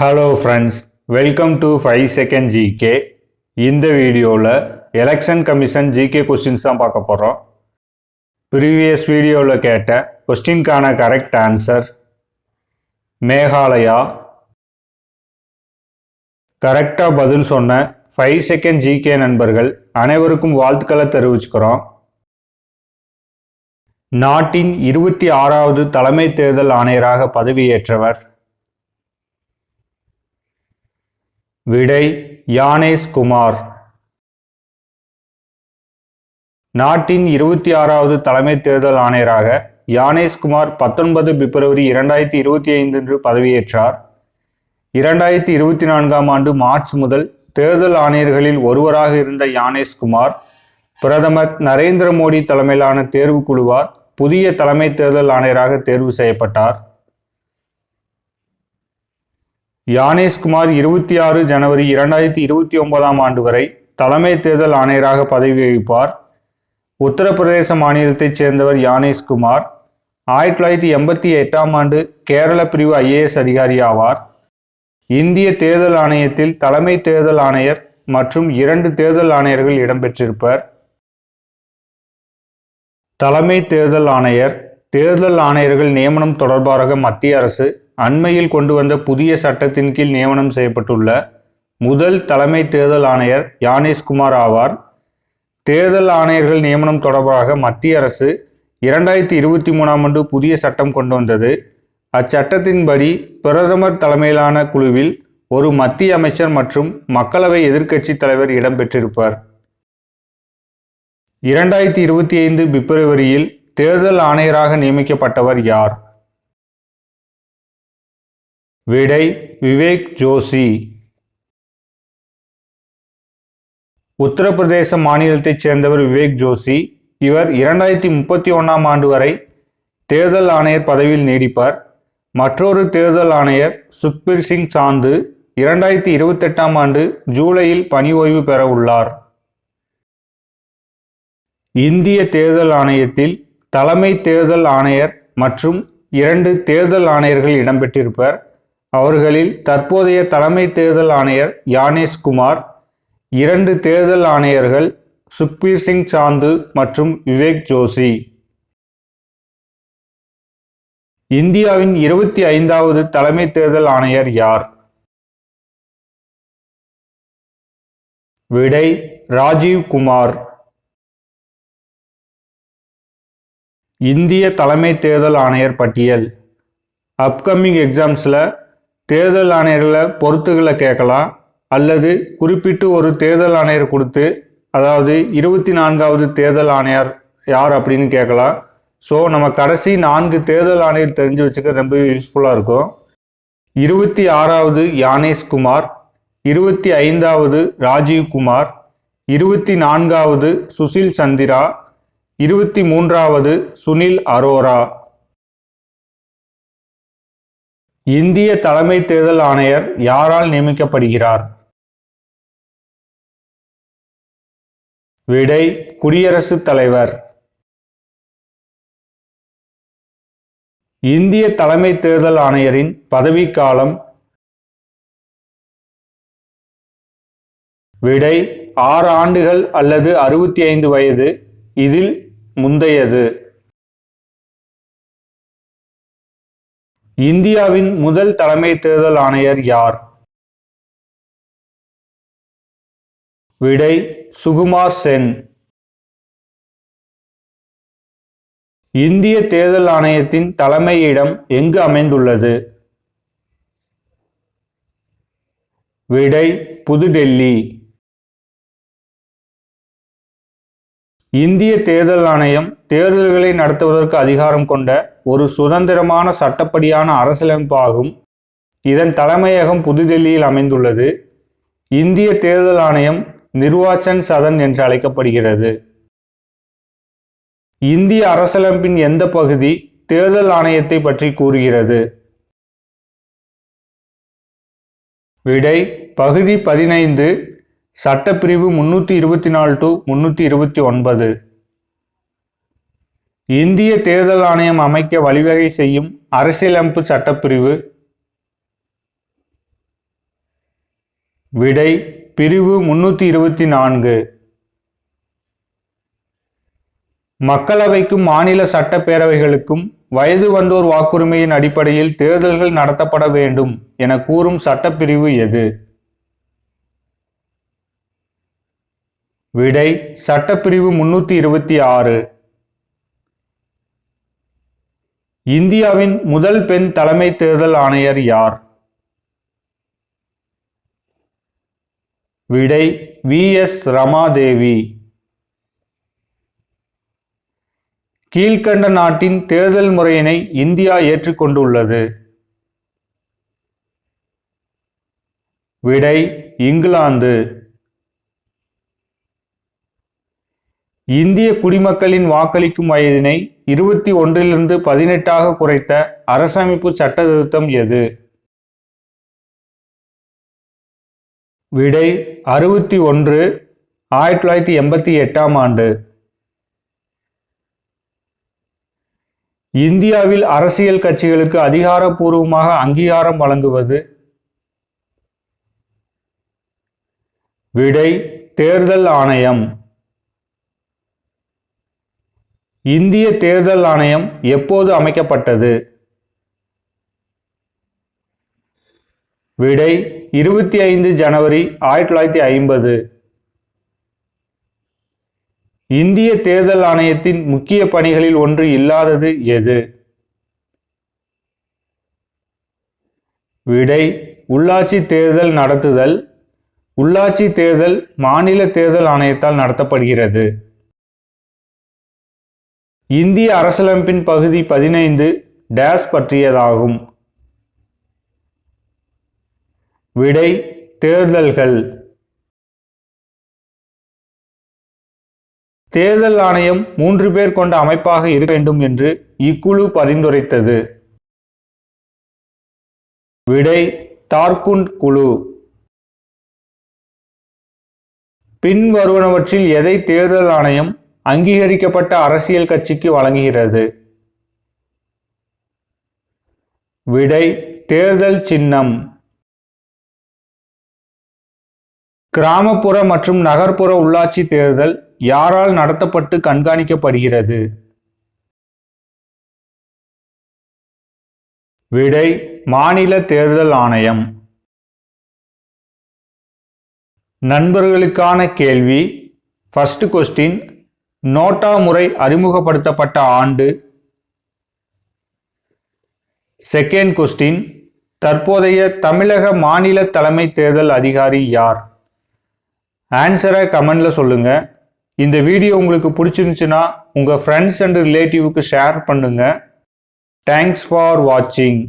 Hello friends welcome to five second GK இந்த வீடியோவில் election commission GK questions தான் பார்க்க போகிறோம் ப்ரீவியஸ் வீடியோவில் கேட்ட கொஸ்டின்கான கரெக்ட் ஆன்சர் மேகாலயா? கரெக்டாக பதில் சொன்ன ஃபைவ் செகண்ட் ஜிகே நண்பர்கள் அனைவருக்கும் வாழ்த்துக்களை தெரிவிச்சுக்கிறோம். நாட்டின் இருபத்தி ஆறாவது தலைமை தேர்தல் ஆணையராக பதவியேற்றவர் விடை யானேஷ்குமார் நாட்டின் இருபத்தி ஆறாவது தலைமை தேர்தல் ஆணையராக யானேஷ்குமார் பத்தொன்பது பிப்ரவரி இரண்டாயிரத்தி இருபத்தி ஐந்து அன்று பதவியேற்றார். இரண்டாயிரத்தி இருபத்தி நான்காம் ஆண்டு மார்ச் முதல் தேர்தல் ஆணையர்களில் ஒருவராக இருந்த யானேஷ்குமார் பிரதமர் நரேந்திர மோடி தலைமையிலான தேர்வு குழுவார் புதிய தலைமை தேர்தல் ஆணையராக தேர்வு செய்யப்பட்டார். யானேஷ்குமார் இருபத்தி ஆறு ஜனவரி இரண்டாயிரத்தி இருபத்தி ஒன்பதாம் ஆண்டு வரை தலைமை தேர்தல் ஆணையராக பதவி வகிப்பார். உத்தரப்பிரதேச மாநிலத்தைச் சேர்ந்தவர் யானேஷ்குமார். ஆயிரத்தி தொள்ளாயிரத்தி எண்பத்தி எட்டாம் ஆண்டு கேரள பிரிவு ஐஏஎஸ் அதிகாரி ஆவார். இந்திய தேர்தல் ஆணையத்தில் தலைமை தேர்தல் ஆணையர் மற்றும் இரண்டு தேர்தல் ஆணையர்கள் இடம்பெற்றிருப்பர். தலைமை தேர்தல் ஆணையர் தேர்தல் ஆணையர்கள் நியமனம் தொடர்பாக மத்திய அரசு அண்மையில் கொண்டு வந்த புதிய சட்டத்தின் கீழ் நியமனம் செய்யப்பட்டுள்ள முதல் தலைமை தேர்தல் ஆணையர் யானேஷ்குமார் ஆவார். தேர்தல் ஆணையர்கள் நியமனம் தொடர்பாக மத்திய அரசு இரண்டாயிரத்தி இருபத்தி மூணாம் ஆண்டு புதிய சட்டம் கொண்டு வந்தது. அச்சட்டத்தின்படி பிரதமர் தலைமையிலான குழுவில் ஒரு மத்திய அமைச்சர் மற்றும் மக்களவை எதிர்க்கட்சி தலைவர் இடம்பெற்றிருப்பார். இரண்டாயிரத்தி இருபத்தி ஐந்து பிப்ரவரியில் தேர்தல் ஆணையராக நியமிக்கப்பட்டவர் யார்? விடை விவேக் ஜோஷி. உத்தரப்பிரதேச மாநிலத்தைச் சேர்ந்தவர் விவேக் ஜோஷி. இவர் இரண்டாயிரத்தி முப்பத்தி ஒன்றாம் ஆண்டு வரை தேர்தல் ஆணையர் பதவியில் நீடிப்பார். மற்றொரு தேர்தல் ஆணையர் சுக்பீர் சிங் சாந்து இரண்டாயிரத்தி இருபத்தெட்டாம் ஆண்டு ஜூலையில் பணி ஓய்வு பெற உள்ளார். இந்திய தேர்தல் ஆணையத்தில் தலைமை தேர்தல் ஆணையர் மற்றும் இரண்டு தேர்தல் ஆணையர்கள் இடம்பெற்றிருப்பர். அவர்களில் தற்போதைய தலைமை தேர்தல் ஆணையர் யானேஷ் குமார் இரண்டு தேர்தல் ஆணையர்கள் சுக்பீர் சிங் சாந்து மற்றும் விவேக் ஜோஷி. இந்தியாவின் இருபத்தி ஐந்தாவது தலைமை தேர்தல் ஆணையர் யார்? விடை ராஜீவ் குமார். இந்திய தலைமை தேர்தல் ஆணையர் பட்டியல். அப்கமிங் எக்ஸாம்ஸில் தேர்தல் ஆணையர்களை பொறுத்துகளை கேட்கலாம். அல்லது குறிப்பிட்டு ஒரு தேர்தல் ஆணையர் கொடுத்து அதாவது இருபத்தி நான்காவது தேர்தல் ஆணையர் யார் அப்படின்னு கேட்கலாம். ஸோ நம்ம கடைசி நான்கு தேர்தல் ஆணையர் தெரிஞ்சு வச்சுக்க ரொம்ப யூஸ்ஃபுல்லாக இருக்கும். இருபத்தி ஆறாவது யானேஷ்குமார் இருபத்தி ஐந்தாவது ராஜீவ் குமார் இருபத்தி நான்காவது சுசில் சந்திரா இருபத்தி மூன்றாவது சுனில் அரோரா. இந்திய தலைமை தேர்தல் ஆணையர் யாரால் நியமிக்கப்படுகிறார்? விடை குடியரசுத் தலைவர். இந்திய தலைமை தேர்தல் ஆணையரின் பதவிக்காலம் விடை ஆறு ஆண்டுகள் அல்லது அறுபத்தி ஐந்து வயது. இதில் முந்தையது. இந்தியாவின் முதல் தலைமை தேர்தல் ஆணையர் யார்? விடை சுகுமார் சென். இந்திய தேர்தல் ஆணையத்தின் தலைமையிடம் எங்கு அமைந்துள்ளது? விடை புதுடெல்லி. இந்திய தேர்தல் ஆணையம் தேர்தல்களை நடத்துவதற்கு அதிகாரம் கொண்ட ஒரு சுதந்திரமான சட்டப்படியான அரசியலமைப்பாகும் இதன் தலைமையகம் புதுடெல்லியில் அமைந்துள்ளது. இந்திய தேர்தல் ஆணையம் நிர்வாச்சன் சதன் என்று அழைக்கப்படுகிறது. இந்திய அரசியலமைப்பின் எந்த பகுதி தேர்தல் ஆணையத்தை பற்றி கூறுகிறது? விடை பகுதி பதினைந்து சட்டப்பிரிவு முன்னூற்றி இருபத்தி நாலு டு முன்னூற்றி இருபத்தி ஒன்பது. இந்திய தேர்தல் ஆணையம் அமைக்க வழிவகை செய்யும் அரசியலமைப்பு சட்டப்பிரிவு. விடை பிரிவு முன்னூற்றி இருபத்தி நான்கு. மக்களவைக்கும் மாநில சட்டப்பேரவைகளுக்கும் வயது வந்தோர் வாக்குரிமையின் அடிப்படையில் தேர்தல்கள் நடத்தப்பட வேண்டும் என கூறும் சட்டப்பிரிவு எது? விடை சட்டப்பிரிவு முன்னூற்றி இருபத்தி ஆறு. இந்தியாவின் முதல் பெண் தலைமை தேர்தல் ஆணையர் யார்? விடை வி எஸ் ரமாதேவி. கீழ்கண்ட நாட்டின் தேர்தல் முறையினை இந்தியா ஏற்றுக்கொண்டுள்ளது. விடை இங்கிலாந்து. இந்திய குடிமக்களின் வாக்களிக்கும் வயதினை இருபத்தி ஒன்றிலிருந்து பதினெட்டாக குறைத்த அரசமைப்பு சட்ட திருத்தம் எது? விடை அறுபத்தி ஒன்று ஆயிரத்தி தொள்ளாயிரத்தி எண்பத்தி எட்டாம் ஆண்டு. இந்தியாவில் அரசியல் கட்சிகளுக்கு அதிகாரப்பூர்வமாக அங்கீகாரம் வழங்குவது? விடை தேர்தல் ஆணையம். இந்திய தேர்தல் ஆணையம் எப்போது அமைக்கப்பட்டது? விடை இருபத்தி ஐந்து ஜனவரி ஆயிரத்தி தொள்ளாயிரத்தி ஐம்பது. இந்திய தேர்தல் ஆணையத்தின் முக்கிய பணிகளில் ஒன்று இல்லாதது எது? விடை உள்ளாட்சி தேர்தல் நடத்துதல். உள்ளாட்சி தேர்தல் மாநில தேர்தல் ஆணையத்தால் நடத்தப்படுகிறது. இந்திய அரசியலமைப்பின் பகுதி பதினைந்து டேஸ் பற்றியதாகும். விடை தேர்தல்கள். தேர்தல் ஆணையம் மூன்று பேர் கொண்ட அமைப்பாக இருக்க வேண்டும் என்று இக்குழு பரிந்துரைத்தது. விடை தார்குண்ட் குழு. பின்வருவனவற்றில் எதை தேர்தல் ஆணையம் அங்கீகரிக்கப்பட்ட அரசியல் கட்சிக்கு வழங்குகிறது. விடை தேர்தல் சின்னம். கிராமப்புற மற்றும் நகர்ப்புற உள்ளாட்சி தேர்தல் யாரால் நடத்தப்பட்டு கண்காணிக்கப்படுகிறது? விடை மாநில தேர்தல் ஆணையம். நண்பர்களுக்கான கேள்வி ஃபர்ஸ்ட் கொஸ்டின் நோட்டா முறை அறிமுகப்படுத்தப்பட்ட ஆண்டு. செகண்ட் கொஸ்டின் தற்போதைய தமிழக மாநில தலைமை தேர்தல் அதிகாரி யார்? ஆன்சரை கமெண்ட்ல சொல்லுங்க. இந்த வீடியோ உங்களுக்கு பிடிச்சிருந்துச்சுன்னா உங்கள் ஃப்ரெண்ட்ஸ் அண்ட் ரிலேட்டிவ்க்கு ஷேர் பண்ணுங்க. தேங்க்ஸ் ஃபார் வாட்சிங்